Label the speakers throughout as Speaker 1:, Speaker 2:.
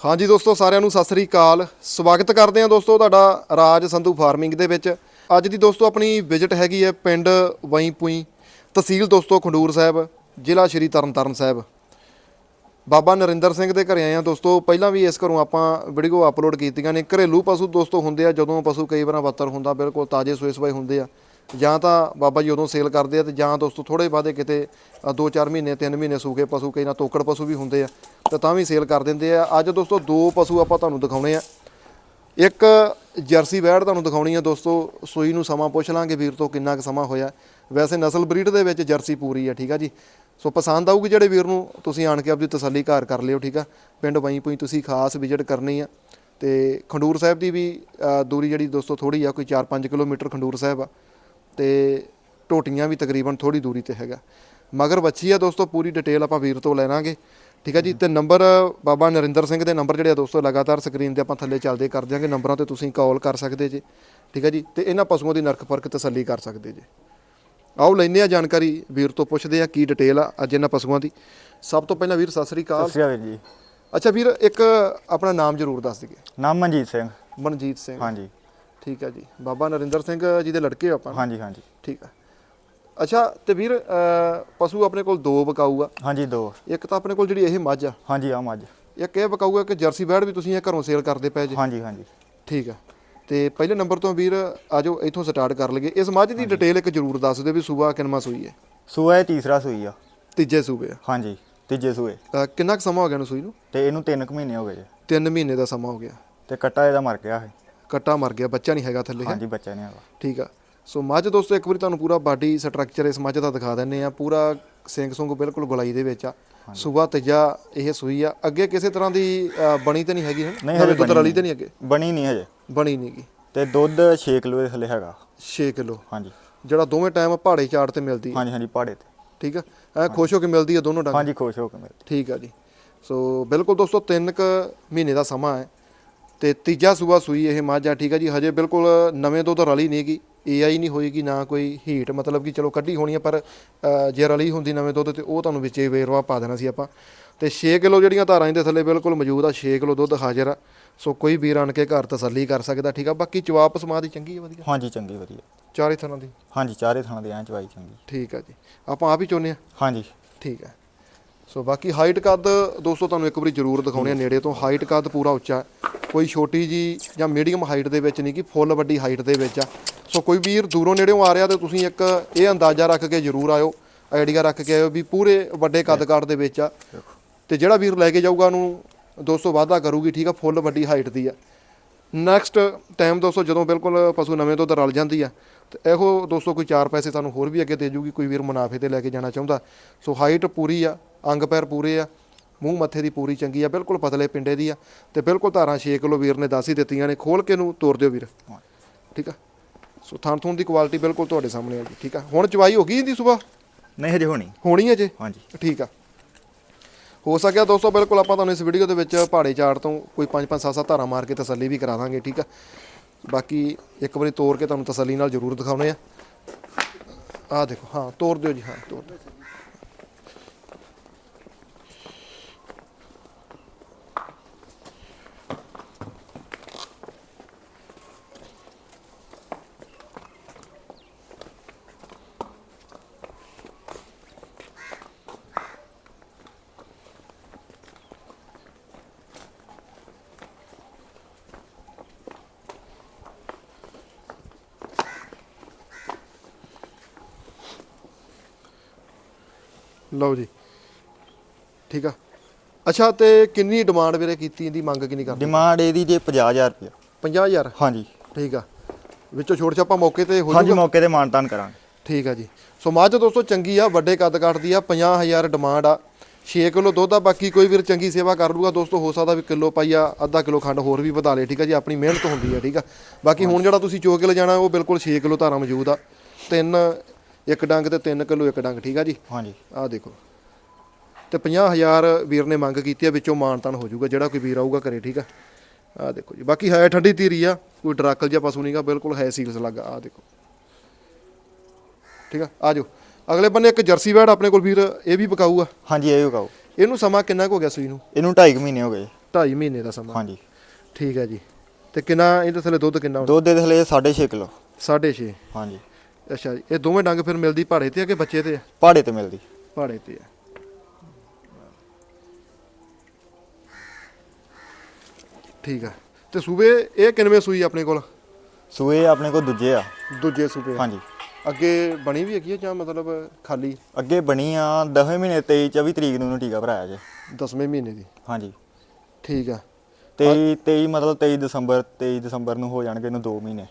Speaker 1: ਹਾਂਜੀ ਦੋਸਤੋ, ਸਾਰਿਆਂ ਨੂੰ ਸਤਿ ਸ੍ਰੀ ਅਕਾਲ। ਸਵਾਗਤ ਕਰਦੇ ਹਾਂ ਦੋਸਤੋ ਤੁਹਾਡਾ ਰਾਜ ਸੰਧੂ ਫਾਰਮਿੰਗ ਦੇ ਵਿੱਚ। ਅੱਜ ਦੀ ਦੋਸਤੋ ਆਪਣੀ ਵਿਜ਼ਿਟ ਹੈਗੀ ਹੈ ਪਿੰਡ ਵਈਪੂਈ ਤਹਿਸੀਲ ਦੋਸਤੋ ਖੰਡੂਰ ਸਾਹਿਬ, ਜ਼ਿਲ੍ਹਾ ਸ਼੍ਰੀ ਤਰਨਤਾਰਨ ਸਾਹਿਬ। ਬਾਬਾ ਨਰਿੰਦਰ ਸਿੰਘ ਦੇ ਘਰੇ ਆਏ ਆ ਦੋਸਤੋ। ਪਹਿਲਾਂ ਵੀ ਇਸ ਘਰੋਂ ਆਪਾਂ ਵੀਡੀਓ ਅਪਲੋਡ ਕੀਤੀਆਂ ਨੇ। ਘਰੇਲੂ ਪਸ਼ੂ ਦੋਸਤੋ ਹੁੰਦੇ ਆ, ਜਦੋਂ ਪਸ਼ੂ ਕਈ ਵਾਰ ਬੱਤਰ ਹੁੰਦਾ, ਬਿਲਕੁਲ ਤਾਜ਼ੇ ਸੋਏ ਸਵਾਏ ਹੁੰਦੇ ਆ। ਜਾਂ ਤਾਂ ਬਾਬਾ ਜੀ ਉਦੋਂ ਸੇਲ ਕਰਦੇ ਆ ਤੇ ਜਾਂ ਦੋਸਤੋ ਥੋੜੇ ਬਾਅਦੇ ਕਿਤੇ 2-4 ਮਹੀਨੇ 3 ਮਹੀਨੇ ਸੂਕੇ ਪਸ਼ੂ ਕਈ ਨਾ ਤੋਕੜ ਪਸ਼ੂ ਵੀ ਹੁੰਦੇ ਆ, ਤੇ ਤਾਂ ਵੀ ਸੇਲ ਕਰ ਦਿੰਦੇ ਆ। ਅੱਜ ਦੋਸਤੋ ਦੋ ਪਸ਼ੂ ਆਪਾਂ ਤੁਹਾਨੂੰ ਦਿਖਾਉਣੇ ਆ। ਇੱਕ ਜਰਸੀ ਵੈੜ ਤੁਹਾਨੂੰ ਦਿਖਾਉਣੀ ਆ ਦੋਸਤੋ, ਸੂਈ ਨੂੰ ਸਮਾਂ ਪੁੱਛ ਲਾਂਗੇ ਵੀਰ ਤੋਂ ਕਿੰਨਾ ਕੁ ਸਮਾਂ ਹੋਇਆ। ਵੈਸੇ ਨਸਲ ਬਰੀਡ ਦੇ ਵਿੱਚ ਜਰਸੀ ਪੂਰੀ ਆ, ਠੀਕ ਆ ਜੀ? ਸੋ ਪਸੰਦ ਆਊਗੀ ਜਿਹੜੇ ਵੀਰ ਨੂੰ, ਤੁਸੀਂ ਆਣ ਕੇ ਆਪਦੀ ਤਸੱਲੀ ਘਰ ਕਰ ਲਿਓ, ਠੀਕ ਆ? ਪਿੰਡ ਵਈ ਪੂਈ ਤੁਸੀਂ ਖਾਸ ਵਿਜ਼ਿਟ ਕਰਨੀ ਆ। ਤੇ ਖੰਡੂਰ ਸਾਹਿਬ ਦੀ ਵੀ ਦੂਰੀ ਜਿਹੜੀ ਦੋਸਤੋ ਥੋੜੀ ਆ, ਕੋਈ 4-5 ਕਿਲੋਮੀਟਰ ਖੰਡੂਰ ਸਾਹਿਬ ਆ। ਤੇ ਟੋਟੀਆਂ ਵੀ ਤਕਰੀਬਨ ਥੋੜੀ ਦੂਰੀ ਤੇ ਹੈਗਾ। ਮਗਰ ਬੱਚੀ ਆ ਦੋਸਤੋ ਪੂਰੀ ਡਿਟੇਲ ਆਪਾਂ ਵੀਰ ਤੋਂ ਲੈ ਲਾਂਗੇ। ਠੀਕ ਹੈ ਜੀ? ਤੇ ਨੰਬਰ ਬਾਬਾ ਨਰਿੰਦਰ ਸਿੰਘ ਦੇ ਨੰਬਰ ਜਿਹੜੇ ਆ ਦੋਸਤੋ ਲਗਾਤਾਰ ਸਕਰੀਨ ਤੇ ਆਪਾਂ ਥੱਲੇ ਚੱਲਦੇ ਕਰ ਦਿਆਂਗੇ। ਨੰਬਰਾਂ ਤੇ ਤੁਸੀਂ ਕਾਲ ਕਰ ਸਕਦੇ ਜੇ। ਠੀਕ ਹੈ ਜੀ? ਤੇ ਇਹਨਾਂ ਪਸ਼ੂਆਂ ਦੀ ਨਰਖ ਪਰਖ ਤਸੱਲੀ ਕਰ ਸਕਦੇ ਜੇ। ਆਓ ਲੈਨੇ ਆ ਜਾਣਕਾਰੀ। ਵੀਰ ਤੋਂ ਪੁੱਛਦੇ ਆ ਕੀ ਡਿਟੇਲ ਆ ਅੱਜ ਇਹਨਾਂ ਪਸ਼ੂਆਂ ਦੀ। ਸਭ ਤੋਂ ਪਹਿਲਾਂ ਵੀਰ ਸਤਿ ਸ੍ਰੀ ਅਕਾਲ।
Speaker 2: ਸਤਿ ਸ਼੍ਰੀ ਅਕਾਲ ਜੀ।
Speaker 1: ਅੱਛਾ ਵੀਰ ਇੱਕ ਆਪਣਾ ਨਾਮ ਜ਼ਰੂਰ ਦੱਸ ਦਿਓ
Speaker 2: ਨਾਮ ਮਨਜੀਤ ਸਿੰਘ।
Speaker 1: ਮਨਜੀਤ ਸਿੰਘ।
Speaker 2: ਹਾਂਜੀ।
Speaker 1: ਠੀਕ ਹੈ ਜੀ। ਬਾਬਾ ਨਰਿੰਦਰ ਸਿੰਘ ਜੀ ਦੇ ਲੜਕੇ ਹੋ ਆਪਾਂ
Speaker 2: ਹਾਂਜੀ ਹਾਂਜੀ।
Speaker 1: ਠੀਕ ਆ। ਅੱਛਾ ਤੇ ਵੀਰ ਪਸ਼ੂ ਆਪਣੇ ਕੋਲ ਦੋ ਬਕਾਊ ਆ
Speaker 2: ਹਾਂਜੀ ਦੋ।
Speaker 1: ਇੱਕ ਤਾਂ ਆਪਣੇ ਕੋਲ ਜਿਹੜੀ ਇਹ ਮੱਝ ਆ।
Speaker 2: ਹਾਂਜੀ ਆ ਮੱਝ।
Speaker 1: ਇੱਕ ਇਹ ਬਕਾਊ ਆ ਕਿ ਜਰਸੀ ਬੈੜ ਵੀ ਤੁਸੀਂ ਇਹ ਘਰੋਂ ਸੇਲ ਕਰਦੇ ਪਏ ਜੀ।
Speaker 2: ਹਾਂਜੀ ਹਾਂਜੀ।
Speaker 1: ਠੀਕ ਆ। ਤੇ ਪਹਿਲੇ ਨੰਬਰ ਤੋਂ ਵੀਰ ਆਜੋ ਇੱਥੋਂ ਸਟਾਰਟ ਕਰ ਲਈਏ। ਇਸ ਮੱਝ ਦੀ ਡਿਟੇਲ ਇੱਕ ਜ਼ਰੂਰ ਦੱਸ ਦਿਓ ਵੀ ਸੂਬਾ ਕਿੰਨਵਾਂ ਸੂਈ ਹੈ।
Speaker 2: ਸੂਆ ਇਹ ਤੀਸਰਾ ਸੂਈ ਆ।
Speaker 1: ਤੀਜੇ ਸੂਬੇ ਆ।
Speaker 2: ਹਾਂਜੀ ਤੀਜੇ ਸੂਏ।
Speaker 1: ਕਿੰਨਾ ਕੁ ਸਮਾਂ ਹੋ ਗਿਆ ਨੂੰ ਸੂਈ ਨੂੰ?
Speaker 2: ਤੇ ਇਹਨੂੰ 3 ਕੁ ਮਹੀਨੇ ਹੋ ਗਏ ਜੀ।
Speaker 1: 3 ਮਹੀਨੇ ਦਾ ਸਮਾਂ ਹੋ ਗਿਆ।
Speaker 2: ਤੇ ਕੱਟਾ ਇਹਦਾ ਮਰ ਗਿਆ ਹੈ
Speaker 1: ਕੱਟਾ ਮਰ ਗਿਆ ਬੱਚਾ ਨਹੀਂ ਹੈਗਾ ਥੱਲੇ ਹੈਂ?
Speaker 2: ਹਾਂਜੀ ਬੱਚਾ ਨਹੀਂ ਹੈਗਾ।
Speaker 1: ਠੀਕ ਆ। ਸੋ ਮੱਝ ਦੋਸਤੋ ਇੱਕ ਵਾਰੀ ਤੁਹਾਨੂੰ ਪੂਰਾ ਬਾਡੀ ਸਟਰਕਚਰ ਇਸ ਮੱਝ ਦਾ ਦਿਖਾ ਦਿੰਨੇ ਆ ਪੂਰਾ ਸਿੰਘ ਸੁੰਗ ਬਿਲਕੁਲ ਗੁਲਾਈ ਦੇ ਵਿੱਚ ਆ। ਸੂਬਾ ਤੀਜਾ ਇਹ ਸੂਈ ਆ। ਅੱਗੇ ਕਿਸੇ ਤਰ੍ਹਾਂ ਦੀ ਬਣੀ ਤੇ ਨਹੀਂ ਹੈਗੀ
Speaker 2: ਨਹੀਂ,
Speaker 1: ਨਵੇਂ ਦੁੱਧ ਰਲੀ ਤੇ ਨਹੀਂ। ਅੱਗੇ?
Speaker 2: ਬਣੀ ਨਹੀਂ ਹਜੇ।
Speaker 1: ਬਣੀ ਨਹੀਂਗੀ
Speaker 2: ਤੇ ਦੁੱਧ 6 ਕਿਲੋ ਦੇ ਥੱਲੇ ਹੈਗਾ।
Speaker 1: 6 ਕਿਲੋ।
Speaker 2: ਹਾਂਜੀ।
Speaker 1: ਜਿਹੜਾ ਦੋਵੇਂ ਟਾਈਮ ਪਹਾੜੇ ਚਾੜ ਤੇ ਮਿਲਦੀ ਹੈ
Speaker 2: ਹਾਂਜੀ ਹਾਂਜੀ ਪਹਾੜੇ ਤੇ।
Speaker 1: ਠੀਕ ਆ? ਐ ਖੁਸ਼ ਹੋ ਕੇ ਮਿਲਦੀ ਆ ਦੋਨੋਂ ਡੰਗ?
Speaker 2: ਹਾਂਜੀ ਖੁਸ਼ ਹੋ ਕੇ ਮਿਲ
Speaker 1: ਠੀਕ ਆ ਜੀ। ਸੋ ਬਿਲਕੁਲ ਦੋਸਤੋ ਤਿੰਨ ਕ ਮਹੀਨੇ ਦਾ ਸਮਾਂ ਹੈ। ਤੇ ਤੀਜਾ ਸੂਆ ਸੂਈ ਇਹ ਮੱਝ ਆ ਠੀਕ ਆ ਜੀ। ਹਜੇ ਬਿਲਕੁਲ ਨਵੇਂ ਦੁੱਧ ਰਲੀ ਨਹੀਂਗੀ ਏਆਈ ਨਹੀਂ ਹੋਏਗੀ ਨਾ ਕੋਈ ਹੀਟ ਮਤਲਬ ਕਿ ਚਲੋ ਕੱਢੀ ਹੋਣੀ ਆ ਪਰ ਜੇ ਰਲੀ ਹੁੰਦੀ ਨਵੇਂ ਦੁੱਧ ਤੇ ਉਹ ਤੁਹਾਨੂੰ ਵਿੱਚੇ ਵੇਰਵਾ ਪਾ ਦੇਣਾ ਸੀ ਆਪਾਂ। ਤੇ 6 ਕਿਲੋ ਜਿਹੜੀਆਂ ਧਾਰਾਂ ਇਹਦੇ ਥੱਲੇ ਬਿਲਕੁਲ ਮੌਜੂਦ ਆ 6 ਕਿਲੋ ਦੁੱਧ ਹਾਜ਼ਰ ਆ। ਸੋ ਕੋਈ ਵੀਰ ਆਣ ਕੇ ਘਰ ਤਸੱਲੀ ਕਰ ਸਕਦਾ ਠੀਕ ਆ। ਬਾਕੀ ਜਵਾਬ ਸਮਾਂ ਦੀ ਚੰਗੀ ਆ ਵਧੀਆ?
Speaker 2: ਹਾਂਜੀ ਚੰਗੀ ਵਧੀਆ।
Speaker 1: ਚਾਰੇ ਥਾਂ ਦੀ?
Speaker 2: ਹਾਂਜੀ ਚਾਰੇ ਥਾਂ ਦੇ ਐਂ ਚਵਾਈ ਚੰਗੀ।
Speaker 1: ਠੀਕ ਆ ਜੀ। ਆਪਾਂ ਆਪ ਹੀ ਚਾਹੁੰਦੇ ਆ?
Speaker 2: ਹਾਂਜੀ।
Speaker 1: ਠੀਕ ਹੈ ਸੋ ਬਾਕੀ ਹਾਈਟ ਕੱਦ ਦੋਸਤੋ ਤੁਹਾਨੂੰ ਇੱਕ ਵਾਰੀ ਜ਼ਰੂਰ ਦਿਖਾਉਣੇ ਆ ਨੇੜੇ ਤੋਂ। ਹਾਈਟ ਕੱਦ ਪੂਰਾ ਉੱਚਾ। ਹੈ। ਕੋਈ ਛੋਟੀ ਜੀ ਜਾਂ ਮੀਡੀਅਮ ਹਾਈਟ ਦੇ ਵਿੱਚ ਨਹੀਂ ਕਿ ਫੁੱਲ ਵੱਡੀ ਹਾਈਟ ਦੇ ਵਿੱਚ ਆ। ਸੋ ਕੋਈ ਵੀਰ ਦੂਰੋਂ ਨੇੜਿਓਂ ਆ ਰਿਹਾ ਤੇ ਤੁਸੀਂ ਇੱਕ ਇਹ ਅੰਦਾਜ਼ਾ ਰੱਖ ਕੇ ਜ਼ਰੂਰ ਆਇਓ ਆਈਡੀਆ ਰੱਖ ਕੇ ਆਇਓ ਵੀ ਪੂਰੇ ਵੱਡੇ ਕੱਦ ਕਾਠ ਦੇ ਵਿੱਚ ਆ। ਤੇ ਜਿਹੜਾ ਵੀਰ ਲੈ ਕੇ ਜਾਊਗਾ ਉਹਨੂੰ ਦੋਸਤੋ ਵਾਧਾ ਕਰੂਗੀ, ਠੀਕ ਆ ਫੁੱਲ ਵੱਡੀ ਹਾਈਟ ਦੀ ਆ। ਨੈਕਸਟ ਟਾਈਮ ਦੋਸਤੋ, ਜਦੋਂ ਬਿਲਕੁਲ ਪਸ਼ੂ ਨਵੇਂ ਤੋਂ ਰਲ ਜਾਂਦੀ ਆ, ਤੇ ਇਹੋ ਦੋਸਤੋ ਕੋਈ ਚਾਰ ਪੈਸੇ ਤੁਹਾਨੂੰ ਹੋਰ ਵੀ ਅੱਗੇ ਦੇ ਜੂਗੀ, ਕੋਈ ਵੀਰ ਮੁਨਾਫੇ ਤੇ ਲੈ ਕੇ ਜਾਣਾ ਚਾਹੁੰਦਾ। ਸੋ ਹਾਈਟ ਪੂਰੀ ਆ, ਅੰਗ ਪੈਰ ਪੂਰੇ ਆ ਮੂੰਹ ਮੱਥੇ ਦੀ ਪੂਰੀ ਚੰਗੀ ਆ ਬਿਲਕੁਲ ਪਤਲੇ ਪਿੰਡੇ ਦੀ ਆ ਤੇ ਬਿਲਕੁਲ ਧਾਰਾਂ 6 ਕਿਲੋ ਵੀਰ ਨੇ ਦੱਸ ਹੀ ਦਿੱਤੀਆਂ ਨੇ ਖੋਲ ਕੇ ਨੂੰ ਤੋੜ ਦਿਓ ਵੀਰ। ਠੀਕ ਆ? ਸੋ ਥਣ ਥੂਣ ਦੀ ਕੁਆਲਿਟੀ ਬਿਲਕੁਲ ਤੁਹਾਡੇ ਸਾਹਮਣੇ ਆ ਜੀ ਠੀਕ ਆ? ਹੁਣ ਚਵਾਈ ਹੋ ਗਈ ਇਹਦੀ ਸੁਬਾ
Speaker 2: ਨਹੀਂ ਹਜੇ ਹੋਣੀ।
Speaker 1: ਹੋਣੀ ਹੈ ਜੇ?
Speaker 2: ਹਾਂਜੀ।
Speaker 1: ਠੀਕ ਆ। ਹੋ ਸਕਿਆ ਦੋਸਤੋ ਬਿਲਕੁਲ ਆਪਾਂ ਤੁਹਾਨੂੰ ਇਸ ਵੀਡੀਓ ਦੇ ਵਿੱਚ ਪਹਾੜੇ ਚਾੜ ਤੋਂ ਕੋਈ 5-5 7-7 ਧਾਰਾਂ ਮਾਰ ਕੇ ਤਸੱਲੀ ਵੀ ਕਰਾ ਦਾਂਗੇ ਠੀਕ ਆ? ਬਾਕੀ ਇੱਕ ਵਾਰੀ ਤੋੜ ਕੇ ਤੁਹਾਨੂੰ ਤਸੱਲੀ ਨਾਲ ਜ਼ਰੂਰ ਦਿਖਾਉਣੇ ਆ। ਆਹ ਦੇਖੋ ਹਾਂ ਤੋੜ ਦਿਓ ਜੀ ਹਾਂ ਤੋੜ ਦਿਓ। ਲਓ ਜੀ। ਠੀਕ ਆ। ਅੱਛਾ ਤੇ ਕਿੰਨੀ ਡਿਮਾਂਡ ਵੀਰੇ ਕੀਤੀ ਇਹਦੀ? ਮੰਗ ਕਿੰਨੀ ਕਰਦੇ?
Speaker 2: ਡਿਮਾਂਡ ਇਹਦੀ ਜੇ 50000 ਰੁਪਏ
Speaker 1: 50000
Speaker 2: ਹਾਂਜੀ।
Speaker 1: ਠੀਕ ਆ। ਵਿੱਚੋਂ ਛੋੜ ਛਾਪਾ ਮੌਕੇ ਤੇ ਹੋ
Speaker 2: ਹਾਂਜੀ
Speaker 1: ਜਾਊਗਾ?
Speaker 2: ਮੌਕੇ ਤੇ ਮਾਨਤਾਨ ਕਰਾਂਗੇ।
Speaker 1: ਠੀਕ ਆ ਜੀ। ਸੋ ਮੱਝ ਦੋਸਤੋ ਚੰਗੀ ਆ ਵੱਡੇ ਕੱਦ ਕੱਟਦੀ ਆ 50000 ਡਿਮਾਂਡ ਆ। 6 ਕਿਲੋ ਦੁੱਧ ਆ ਬਾਕੀ ਕੋਈ ਵੀਰ ਚੰਗੀ ਸੇਵਾ ਕਰ ਲੂਗਾ ਦੋਸਤੋ ਹੋ ਸਕਦਾ ਵੀ ਕਿਲੋ ਪਾਈਆ ਅੱਧਾ ਕਿਲੋ ਖੰਡ ਹੋਰ ਵੀ ਵਧਾ ਲੇ ਠੀਕ ਆ ਜੀ। ਆਪਣੀ ਮਿਹਨਤ ਹੁੰਦੀ ਆ ਠੀਕ ਆ। ਬਾਕੀ ਹੁਣ ਜਿਹੜਾ ਤੁਸੀਂ ਚੋ ਕੇ ਲਿਜਾਣਾ ਉਹ ਬਿਲਕੁਲ 6 ਕਿਲੋ ਧਾਰਾ ਮੌਜੂਦ ਆ। ਤਿੰਨ ਇੱਕ ਡੰਗ ਤੇ 3 ਕਿਲੋ ਇੱਕ ਡੰਗ ਠੀਕ ਆ ਜੀ?
Speaker 2: ਹਾਂਜੀ।
Speaker 1: ਆਹ ਦੇਖੋ। ਤੇ 50000 ਵੀਰ ਨੇ ਮੰਗ ਕੀਤੀ ਆ ਵਿੱਚੋਂ ਮਾਨਤਾਨ ਹੋ ਜਾਊਗਾ ਜਿਹੜਾ ਕੋਈ ਵੀਰ ਆਊਗਾ ਘਰੇ ਠੀਕ ਆ? ਆਹ ਦੇਖੋ ਜੀ ਬਾਕੀ ਹੈ ਠੰਡੀ ਧੀਰੀ ਆ ਕੋਈ ਡਰਾਕਲ ਜਿਹਾ ਪਸ਼ੂ ਨਹੀਂਗਾ ਬਿਲਕੁਲ ਹੈ ਸੀਲਸ ਲੱਗਾ ਆਹ ਦੇਖੋ। ਠੀਕ ਆ? ਆ ਜਾਓ। ਅਗਲੇ ਬੰਨੇ ਇੱਕ ਜਰਸੀ ਵੈੜ ਆਪਣੇ ਕੋਲ ਵੀਰ ਇਹ ਵੀ ਪਕਾਊਗਾ
Speaker 2: ਹਾਂਜੀ ਇਹ ਕਹੋ
Speaker 1: ਇਹਨੂੰ ਸਮਾਂ ਕਿੰਨਾ ਕੁ ਹੋ ਗਿਆ ਸੂਈ ਨੂੰ?
Speaker 2: ਇਹਨੂੰ 2.5 ਮਹੀਨੇ ਹੋ ਗਏ।
Speaker 1: 2.5 ਮਹੀਨੇ ਦਾ ਸਮਾਂ।
Speaker 2: ਹਾਂਜੀ।
Speaker 1: ਠੀਕ ਹੈ ਜੀ। ਤੇ ਕਿੰਨਾ ਇਹਦੇ ਥੱਲੇ ਦੁੱਧ ਕਿੰਨਾ ਹੁਣ
Speaker 2: ਦੁੱਧ ਦੇ ਥਲੇ 6.5 ਕਿਲੋ।
Speaker 1: 6.5
Speaker 2: ਹਾਂਜੀ।
Speaker 1: ਅੱਛਾ ਜੀ ਇਹ ਦੋਵੇਂ ਡੰਗ ਫਿਰ ਮਿਲਦੀ ਭਾੜੇ ਤੇ ਆ ਕਿ ਬੱਚੇ ਤੇ ਆ?
Speaker 2: ਪਹਾੜੇ ਤੇ ਮਿਲਦੀ।
Speaker 1: ਭਾੜੇ ਤੇ ਆ। ਠੀਕ ਆ। ਤੇ ਸੂਬੇ ਇਹ ਕਿੰਨਵੇਂ ਸੂਈ ਆਪਣੇ ਕੋਲ?
Speaker 2: ਸੂਏ ਆਪਣੇ ਕੋਲ ਦੂਜੇ ਆ।
Speaker 1: ਦੂਜੇ ਸੂਬੇ
Speaker 2: ਹਾਂਜੀ।
Speaker 1: ਅੱਗੇ ਬਣੀ ਵੀ ਹੈਗੀ ਆ ਜਾਂ ਮਤਲਬ ਖਾਲੀ?
Speaker 2: ਅੱਗੇ ਬਣੀ ਆ 10ਵੇਂ ਮਹੀਨੇ 23 24 ਤਰੀਕ ਨੂੰ ਇਹਨੂੰ ਟੀਕਾ ਭਰਾਇਆ ਜੇ।
Speaker 1: 10ਵੇਂ ਮਹੀਨੇ ਦੀ।
Speaker 2: ਹਾਂਜੀ।
Speaker 1: ਠੀਕ ਆ।
Speaker 2: 23 23 ਮਤਲਬ 23 ਦਸੰਬਰ 23 ਦਸੰਬਰ ਨੂੰ ਹੋ ਜਾਣਗੇ ਇਹਨੂੰ 2 ਮਹੀਨੇ।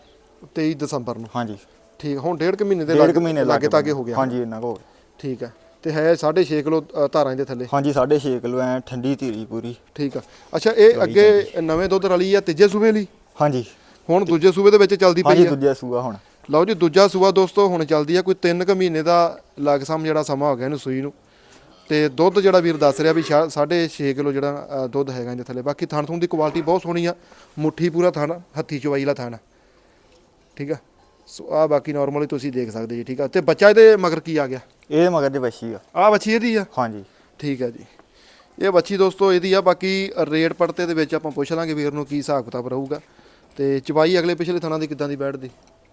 Speaker 1: 23 ਦਸੰਬਰ ਨੂੰ।
Speaker 2: ਹਾਂਜੀ।
Speaker 1: ਠੀਕ ਹੁਣ ਡੇਢ ਕੁ ਮਹੀਨੇ ਦੇ
Speaker 2: ਡੇਢ ਕੁ ਮਹੀਨੇ
Speaker 1: ਲਾਗੇ ਤਾਗੇ ਹੋ ਗਿਆ।
Speaker 2: ਹਾਂਜੀ ਇੰਨਾ ਕੁ ਹੋ ਗਿਆ।
Speaker 1: ਠੀਕ ਆ ਤੇ ਹੈ 6.5 ਕਿਲੋ ਧਾਰਾਂ ਦੇ ਥੱਲੇ।
Speaker 2: ਹਾਂਜੀ 6.5 ਕਿਲੋ ਐ ਠੰਡੀ ਧੀਰੀ ਪੂਰੀ।
Speaker 1: ਠੀਕ ਆ। ਅੱਛਾ ਇਹ ਅੱਗੇ ਨਵੇਂ ਦੁੱਧ ਰਲੀ ਆ ਤੀਜੇ ਸੂਬੇ ਲਈ?
Speaker 2: ਹਾਂਜੀ।
Speaker 1: ਹੁਣ ਦੂਜੇ ਸੂਬੇ ਦੇ ਵਿੱਚ ਚੱਲਦੀ
Speaker 2: ਹਾਂਜੀ
Speaker 1: ਪਈ ਆ।
Speaker 2: ਦੂਜਾ ਸੂਆ ਹੁਣ।
Speaker 1: ਲਓ ਜੀ ਦੂਜਾ ਸੂਆ ਦੋਸਤੋ ਹੁਣ ਚੱਲਦੀ ਆ ਕੋਈ 3 ਕੁ ਮਹੀਨੇ ਦਾ ਲਗਸਮ ਜਿਹੜਾ ਸਮਾਂ ਹੋ ਗਿਆ ਇਹਨੂੰ ਸੂਈ ਨੂੰ। ਤੇ ਦੁੱਧ ਜਿਹੜਾ ਵੀਰ ਦੱਸ ਰਿਹਾ ਵੀ 6.5 ਕਿਲੋ ਜਿਹੜਾ ਦੁੱਧ ਹੈਗਾ ਇਹਦੇ ਥੱਲੇ। ਬਾਕੀ ਥਣ ਥੁਣ ਦੀ ਕੁਆਲਿਟੀ ਬਹੁਤ ਸੋਹਣੀ ਆ। ਮੁੱਠੀ ਪੂਰਾ ਥਣ ਹੱਥੀ ਚਵਾਈ ਵਾਲਾ ਥਣ। ਠੀਕ ਆ? ਸੋ ਆ ਬਾਕੀ ਨਾਰਮਲੀ ਤੁਸੀਂ ਦੇਖ ਸਕਦੇ ਜੀ ਠੀਕ ਆ? ਤੇ ਬੱਚਾ ਇਹਦੇ ਮਗਰ ਕੀ ਆ ਗਿਆ?
Speaker 2: ਇਹ ਮਗਰ ਦੇ ਵਸ਼ੀ ਆ।
Speaker 1: ਆ ਬੱਚੀ ਇਹਦੀ ਆ?
Speaker 2: ਹਾਂਜੀ।
Speaker 1: ਠੀਕ ਹੈ ਜੀ। ਇਹ ਬੱਚੀ ਦੋਸਤੋ ਇਹਦੀ ਆ ਬਾਕੀ ਰੇਟ ਪੜਤੇ ਦੇ ਵਿੱਚ ਆਪਾਂ ਪੁੱਛ ਲਾਂਗੇ ਵੀਰ ਨੂੰ ਕੀ ਹਿਸਾਬ ਕਿਤਾਬ ਰਹੂਗਾ। ਤੇ ਚਵਾਈ ਅਗਲੇ ਪਿਛਲੇ ਥਾਣਾ ਦੀ ਕਿੱਦਾਂ ਦੀ ਬੈਠਦੀ?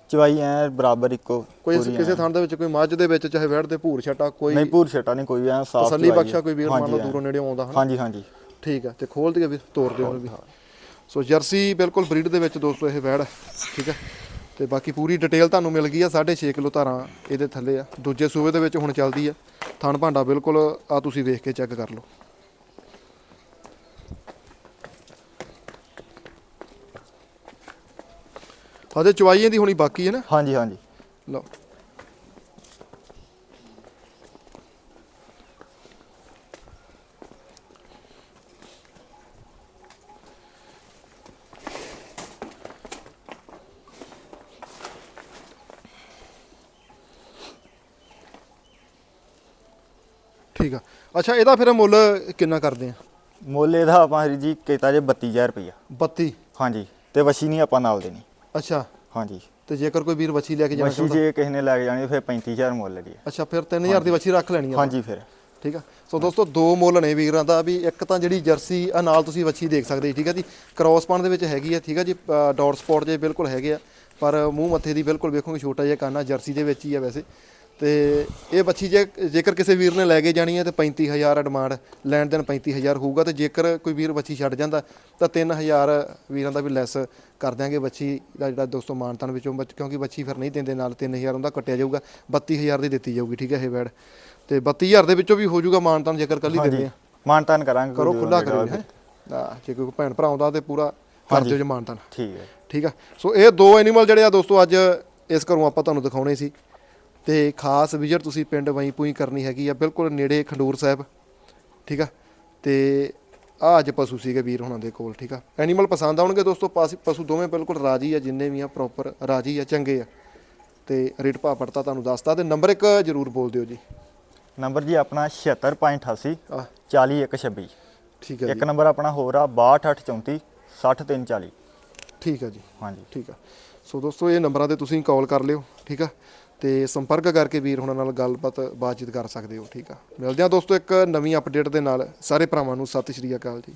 Speaker 2: ਚਵਾਈ ਐ ਬਰਾਬਰ ਇੱਕੋ
Speaker 1: ਕੋਈ
Speaker 2: ਪੂਰੀ
Speaker 1: ਕਿਸੇ
Speaker 2: ਐਂ।
Speaker 1: ਥਾਂ ਦੇ ਵਿੱਚ ਕੋਈ ਮੱਝ ਦੇ ਵਿੱਚ ਚਾਹੇ ਬੈਠਦੇ ਭੂਰ ਛਟਾ ਕੋਈ
Speaker 2: ਨਹੀਂ ਪੂਰ ਛਟਾ ਨਹੀਂ ਕੋਈ ਐ ਸਾਫ਼
Speaker 1: ਤਸੱਲੀ ਬਖਸ਼ਾ ਕੋਈ ਵੀਰ ਮੰਨ ਲਓ ਦੂਰੋਂ ਨੇੜੇ ਆਉਂਦਾ ਹਨ?
Speaker 2: ਹਾਂਜੀ ਹਾਂਜੀ।
Speaker 1: ਠੀਕ ਹੈ ਤੇ ਖੋਲ ਦਈਏ ਵੀ ਤੋਰ ਦਿਓ ਉਹਨੂੰ ਵੀ। ਸੋ ਜਰਸੀ ਬਿਲਕੁਲ ਬਰੀਡ ਦੇ ਵਿੱਚ ਦੋਸਤੋ ਇਹ ਵੈੜ ਹੈ, ਠੀਕ ਹੈ ਤੇ ਬਾਕੀ ਪੂਰੀ ਡਿਟੇਲ ਤੁਹਾਨੂੰ ਮਿਲ ਗਈ ਆ 6.5 ਕਿਲੋ ਧਾਰਾਂ ਇਹਦੇ ਥੱਲੇ ਆ। ਦੂਜੇ ਸੂਬੇ ਦੇ ਵਿੱਚ ਹੁਣ ਚੱਲਦੀ ਆ। ਥਣ ਭਾਂਡਾ ਬਿਲਕੁਲ ਆ ਤੁਸੀਂ ਵੇਖ ਕੇ ਚੈੱਕ ਕਰ ਲਓ। ਹਜੇ ਚਵਾਈਆਂ ਦੀ ਹੋਣੀ ਬਾਕੀ ਹੈ ਨਾ?
Speaker 2: ਹਾਂਜੀ ਹਾਂਜੀ।
Speaker 1: ਲਓ। ਠੀਕ ਆ। ਅੱਛਾ ਇਹਦਾ ਫਿਰ ਮੁੱਲ ਕਿੰਨਾ ਕਰਦੇ ਆ?
Speaker 2: ਮੁੱਲ ਇਹਦਾ ਆਪਾਂ ਹਰੀ ਜੀ ਕੀਤਾ ਜੇ 32000 ਰੁਪਇਆ
Speaker 1: 32
Speaker 2: ਹਾਂਜੀ ਤੇ ਵਸ਼ੀ ਨਹੀਂ ਆਪਾਂ ਨਾਲ ਦੇਣੀ।
Speaker 1: ਅੱਛਾ।
Speaker 2: ਹਾਂਜੀ।
Speaker 1: ਤੇ ਜੇਕਰ ਕੋਈ ਵੀਰ ਵੱਛੀ ਲੈ ਕੇ ਜਾਣਾ
Speaker 2: ਵਸ਼ੀ
Speaker 1: ਚਾਹੁੰਦਾ
Speaker 2: ਜੇ ਕਿਸੇ ਨੇ ਲੈ ਕੇ ਜਾਣੀ ਫਿਰ 35000 ਮੁੱਲ ਹੈ
Speaker 1: ਅੱਛਾ ਫਿਰ 3000 ਦੀ ਵੱਛੀ ਰੱਖ ਲੈਣੀ ਆ।
Speaker 2: ਹਾਂਜੀ ਫਿਰ।
Speaker 1: ਠੀਕ ਆ। ਸੋ ਦੋਸਤੋ ਦੋ ਮੁੱਲ ਨੇ ਵੀਰਾਂ ਦਾ ਵੀ ਇੱਕ ਤਾਂ ਜਿਹੜੀ ਜਰਸੀ ਆ ਨਾਲ ਤੁਸੀਂ ਵੱਛੀ ਦੇਖ ਸਕਦੇ ਜੀ ਠੀਕ ਆ ਜੀ। ਕ੍ਰਾਸ ਪਾਣ ਦੇ ਵਿੱਚ ਹੈਗੀ ਆ ਠੀਕ ਆ ਜੀ ਡਾਟ ਸਪੌਟ ਜੇ ਬਿਲਕੁਲ ਹੈਗੇ ਆ ਪਰ ਮੂੰਹ ਮੱਥੇ ਦੀ ਬਿਲਕੁਲ ਵੇਖੋਗੇ ਛੋਟਾ ਜਿਹਾ ਕੰਨ ਜਰਸੀ ਦੇ ਵਿੱਚ ਹੀ ਆ ਵੈਸੇ। ਤੇ ਇਹ ਵੱਛੀ ਜੇ ਜੇਕਰ ਕਿਸੇ ਵੀਰ ਨੇ ਲੈ ਕੇ ਜਾਣੀ ਹੈ ਤੇ 35000 ਆ ਡਿਮਾਂਡ ਲੈਣ ਦੇਣ 35000 ਹੋਊਗਾ ਤੇ ਜੇਕਰ ਕੋਈ ਵੀਰ ਵੱਛੀ ਛੱਡ ਜਾਂਦਾ ਤਾਂ 3000 ਵੀਰਾਂ ਦਾ ਵੀ ਲੈਸ ਕਰ ਦਿਆਂਗੇ ਵੱਛੀ ਦਾ ਜਿਹੜਾ ਦੋਸਤੋ ਮਾਨਤਨ ਵਿੱਚੋਂ ਬੱਚ- ਕਿਉਂਕਿ ਵੱਛੀ ਫਿਰ ਨਹੀਂ ਦਿੰਦੇ ਨਾਲ 3000 ਉਹਦਾ ਕੱਟਿਆ ਜਾਊਗਾ 32000 ਦੀ ਦਿੱਤੀ ਜਾਊਗੀ ਠੀਕ ਹੈ ਇਹ ਵੈੜ ਤੇ 32000 ਦੇ ਵਿੱਚੋਂ ਵੀ ਹੋ ਜਾਊਗਾ ਮਾਨਤਨ ਜੇਕਰ ਕੱਲੀ ਦਿੰਦੇ ਆ।
Speaker 2: ਮਾਨਤਾਨ ਕਰਾਂਗੇ
Speaker 1: ਕਰੋ ਖੁੱਲਾ ਕਰੋ ਹੈ। ਜੇ ਕੋਈ ਭੈਣ ਭਰਾ ਆਉਂਦਾ ਤੇ ਪੂਰਾ ਕਰ। ਦਿਓ ਜੀ ਮਾਨਤਨ।
Speaker 2: ਠੀਕ ਹੈ।
Speaker 1: ਠੀਕ ਆ। ਸੋ ਇਹ ਦੋ ਐਨੀਮਲ ਜਿਹੜੇ ਆ ਦੋਸਤੋ ਅੱਜ ਇਸ ਘਰੋਂ ਆਪਾਂ ਤੁਹਾਨੂੰ ਦਿਖਾਉਣੇ ਸੀ। ਤੇ ਖਾਸ ਵਿਜ਼ਿਟ ਤੁਸੀਂ ਪਿੰਡ ਵਈ ਪੂਈ ਕਰਨੀ ਹੈਗੀ ਆ ਬਿਲਕੁਲ ਨੇੜੇ ਖੰਡੂਰ ਸਾਹਿਬ ਠੀਕ ਆ? ਤੇ ਆ ਅੱਜ ਪਸ਼ੂ ਸੀਗੇ ਵੀਰ ਹੁਣਾਂ ਦੇ ਕੋਲ ਠੀਕ ਆ? ਐਨੀਮਲ ਪਸੰਦ ਆਉਣਗੇ ਦੋਸਤੋ ਪਾਸ- ਦੋਵੇਂ ਬਿਲਕੁਲ ਰਾਜੀ ਆ ਜਿੰਨੇ ਵੀ ਆ ਪ੍ਰੋਪਰ ਰਾਜੀ ਆ ਚੰਗੇ ਆ। ਤੇ ਰੇਟ ਭਾਅ ਪੜਤਾ ਤੁਹਾਨੂੰ ਦੱਸਤਾ ਤੇ ਨੰਬਰ ਇੱਕ ਜਰੂਰ ਬੋਲ ਦਿਓ ਜੀ।
Speaker 2: ਨੰਬਰ ਜੀ ਆਪਣਾ 76588
Speaker 1: ਆ
Speaker 2: 40126
Speaker 1: ਠੀਕ ਹੈ
Speaker 2: ਇੱਕ ਨੰਬਰ ਆਪਣਾ ਹੋਰ ਆ 6234 60340
Speaker 1: ਠੀਕ ਹੈ ਜੀ।
Speaker 2: ਹਾਂਜੀ।
Speaker 1: ਠੀਕ ਆ। ਸੋ ਦੋਸਤੋ ਇਹ ਨੰਬਰਾਂ ਤੇ ਤੁਸੀਂ ਕਾਲ ਕਰ ਲਿਓ ਠੀਕ ਆ? ਤੇ ਸੰਪਰਕ ਕਰਕੇ ਵੀਰ ਹੁਣਾਂ ਨਾਲ ਗੱਲਬਾਤ, ਬਾਤਚੀਤ ਕਰ ਸਕਦੇ ਹੋ, ਠੀਕ ਆ? ਮਿਲਦੇ ਆ ਦੋਸਤੋ ਇੱਕ ਨਵੀਂ ਅਪਡੇਟ ਦੇ ਨਾਲ। ਸਾਰੇ ਭਰਾਵਾਂ ਨੂੰ ਸਤਿ ਸ਼੍ਰੀ ਅਕਾਲ ਜੀ।